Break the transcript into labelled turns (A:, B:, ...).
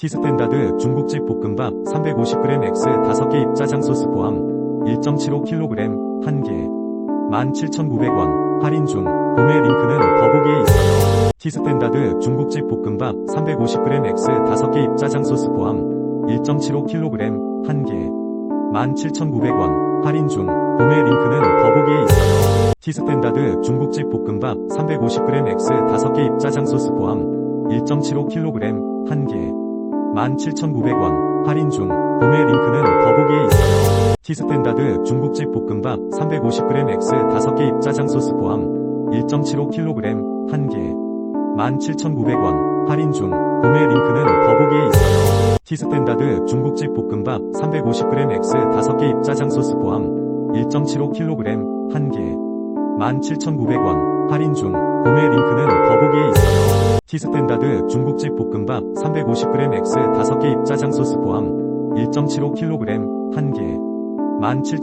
A: 티스탠다드 중국집 볶음밥 350g X 5개 입짜장 소스 포함 1.75kg 1개. 17,900원. 할인 중. 구매 링크는 더보기에 있어요. 티스탠다드 중국집 볶음밥 350g X 5개 입짜장 소스 포함 1.75kg 1개. 17,900원. 할인 중. 구매 링크는 더보기에 있어요. 티스탠다드 중국집 볶음밥 350g X 5개 입짜장 소스 포함 1.75kg 1개 17,900원 할인 중 구매 링크는 더보기에 있어요. 티스탠다드 중국집 볶음밥 350g X 5개 입짜장 소스 포함 1.75kg 1개 17,900원 할인 중 구매 링크는 더보기에 있어요. 티스탠다드 중국집 볶음밥 350g X 5개 입짜장 소스 포함 1.75kg 1개 17,900원 할인 중 구매 링크는 더보기에 있어요. 티스탠다드 중국집 볶음밥 350g X 5개 입짜장 소스 포함 1.75kg 1개. 17,000